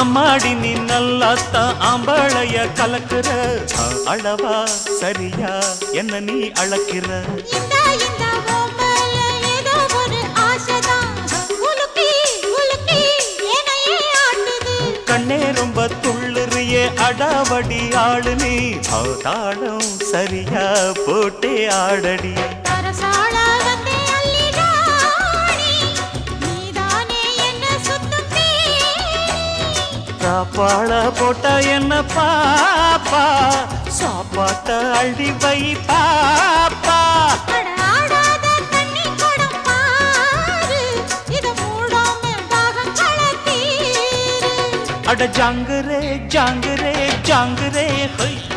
அம்மாடி நீ நல்லாத்தா ஆம்பளைய கலக்குற. அளவா சரியா என்ன நீ அளக்கிற. கண்ணே ரொம்ப அடாவடி ஆளு நீ. ஆ, தாளம் சரியா போட்டே ஆடடி. சாப்பாட போட்ட என்ன பாப்பா? சாப்பாட்ட அள்ளி வை பாப்பா. அட ஆடாத ਜੰਗ ਰੇ ਜੰਗ ਰੇ ਹੋਈ।